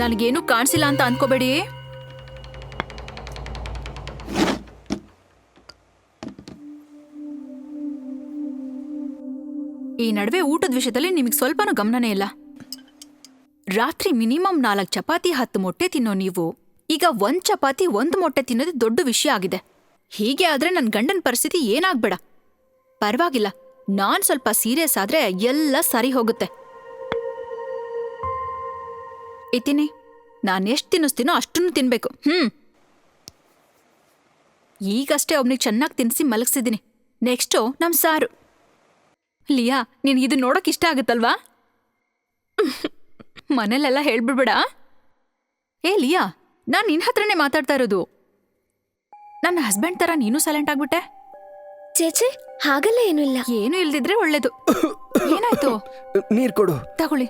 ನನಗೇನು ಕಾಣಿಸಿಲ್ಲ ಅಂತ ಅನ್ಕೋಬೇಡಿ. ಈ ನಡುವೆ ಊಟದ ವಿಷಯದಲ್ಲಿ ನಿಮಗೆ ಸ್ವಲ್ಪನೂ ಗಮನನೇ ಇಲ್ಲ. ರಾತ್ರಿ ಮಿನಿಮಮ್ ನಾಲ್ಕು ಚಪಾತಿ, ಹತ್ತು ಮೊಟ್ಟೆ ತಿನ್ನೋ ನೀವು, ಈಗ ಒಂದ್ ಚಪಾತಿ, ಒಂದ್ ಮೊಟ್ಟೆ ತಿನ್ನೋದು ದೊಡ್ಡ ವಿಷಯ ಆಗಿದೆ. ಹೀಗೆ ಆದ್ರೆ ನನ್ನ ಗಂಡನ ಪರಿಸ್ಥಿತಿ ಏನಾಗ್ಬೇಡ. ಪರವಾಗಿಲ್ಲ, ನಾನ್ ಸ್ವಲ್ಪ ಸೀರಿಯಸ್ ಆದ್ರೆ ಎಲ್ಲ ಸರಿ ಹೋಗುತ್ತೆ. ಇತೀನಿ ನಾನು ಎಷ್ಟು ತಿನ್ನಿಸ್ತೀನೋ ಅಷ್ಟನ್ನು ತಿನ್ಬೇಕು. ಹ್ಮ್. ಈಗಷ್ಟೇ ಒಬ್ನಿಗೆ ಚೆನ್ನಾಗಿ ತಿನ್ನಿಸಿ ಮಲಗಿಸಿದ್ದೀನಿ. ನೆಕ್ಸ್ಟು ನಮ್ಮ ಸಾರು. ಲಿಯಾ ನೀನು ಇದು ನೋಡೋಕೆ ಇಷ್ಟ ಆಗುತ್ತಲ್ವಾ? ಮನೇಲೆಲ್ಲ ಹೇಳ್ಬಿಡ್ಬೇಡ. ಏ ಲಿಯಾ ನಾನು ನಿನ್ನ ಹತ್ರನೇ ಮಾತಾಡ್ತಾ ಇರೋದು. ನನ್ನ ಹಸ್ಬೆಂಡ್ ತರ ನೀನು ಸೈಲೆಂಟ್ ಆಗ್ಬಿಟ್ಟೆ? ಚೇಚೆ ಹಾಗಲ್ಲ ಏನೂ ಇಲ್ಲ. ಏನು ಇಲ್ದಿದ್ರೆ ಒಳ್ಳೇದು. ಏನಾಯ್ತು? ನೀರು ಕೊಡು. ತಗೊಳ್ಳಿ.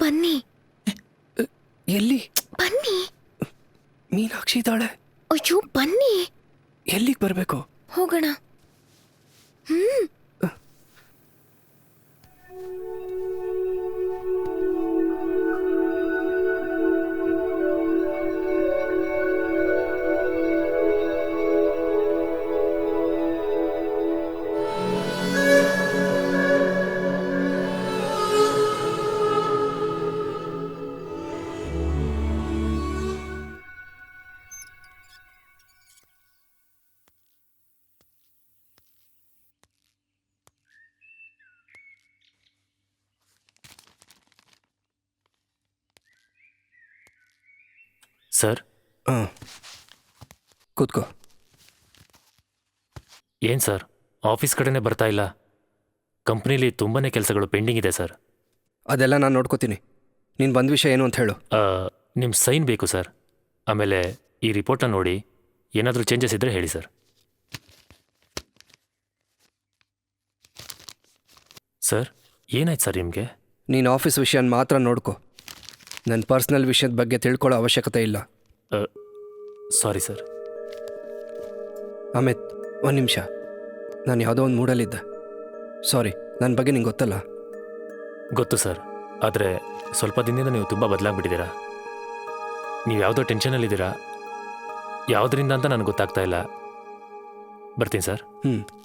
ಬನ್ನಿ. ಎಲ್ಲಿ? ಬನ್ನಿ. ಮೀನಾಕ್ಷಿ ಇದ್ದಾಳೆ. ಅಯ್ಯೋ ಬನ್ನಿ. ಎಲ್ಲಿಗೆ ಬರಬೇಕು? ಹೋಗೋಣ. ಹ್ಮ್. ಸರ್? ಹಾಂ ಕೂತ್ಕೋ. ಏನು ಸರ್? ಆಫೀಸ್ ಕಡೆನೇ ಬರ್ತಾ ಇಲ್ಲ. ಕಂಪ್ನೀಲಿ ತುಂಬಾ ಕೆಲಸಗಳು ಪೆಂಡಿಂಗ್ ಇದೆ ಸರ್. ಅದೆಲ್ಲ ನಾನು ನೋಡ್ಕೋತೀನಿ. ನೀನು ಬಂದ ವಿಷಯ ಏನು ಅಂತ ಹೇಳು. ನಿಮ್ಮ ಸೈನ್ ಬೇಕು ಸರ್. ಆಮೇಲೆ ಈ ರಿಪೋರ್ಟನ್ನು ನೋಡಿ. ಏನಾದರೂ ಚೇಂಜಸ್ ಇದ್ದರೆ ಹೇಳಿ ಸರ್. ಸರ್ ಏನಾಯ್ತು ಸರ್ ನಿಮಗೆ? ನೀನು ಆಫೀಸ್ ವಿಷಯನ ಮಾತ್ರ ನೋಡ್ಕೋ. ನನ್ನ ಪರ್ಸ್ನಲ್ ವಿಷಯದ ಬಗ್ಗೆ ತಿಳ್ಕೊಳ್ಳೋ ಅವಶ್ಯಕತೆ ಇಲ್ಲ. Sorry sir. ಅಮಿತ್ ಒಂದು ನಿಮಿಷ. ನಾನು ಯಾವುದೋ ಒಂದು ಮೂಡಲ್ಲಿದ್ದೆ. ಸಾರಿ ನನ್ನ ಬಗ್ಗೆ ನಿಂಗೆ ಗೊತ್ತಲ್ಲ? ಗೊತ್ತು ಸರ್. ಆದರೆ ಸ್ವಲ್ಪ ದಿನದಿಂದ ನೀವು ತುಂಬ ಬದಲಾಗ್ಬಿಟ್ಟಿದ್ದೀರಾ? ನೀವು ಯಾವುದೋ ಟೆನ್ಷನಲ್ಲಿದ್ದೀರಾ? ಯಾವುದರಿಂದ ಅಂತ ನನಗೆ ಗೊತ್ತಾಗ್ತಾ ಇಲ್ಲ. ಬರ್ತೀನಿ ಸರ್. ಹ್ಞೂ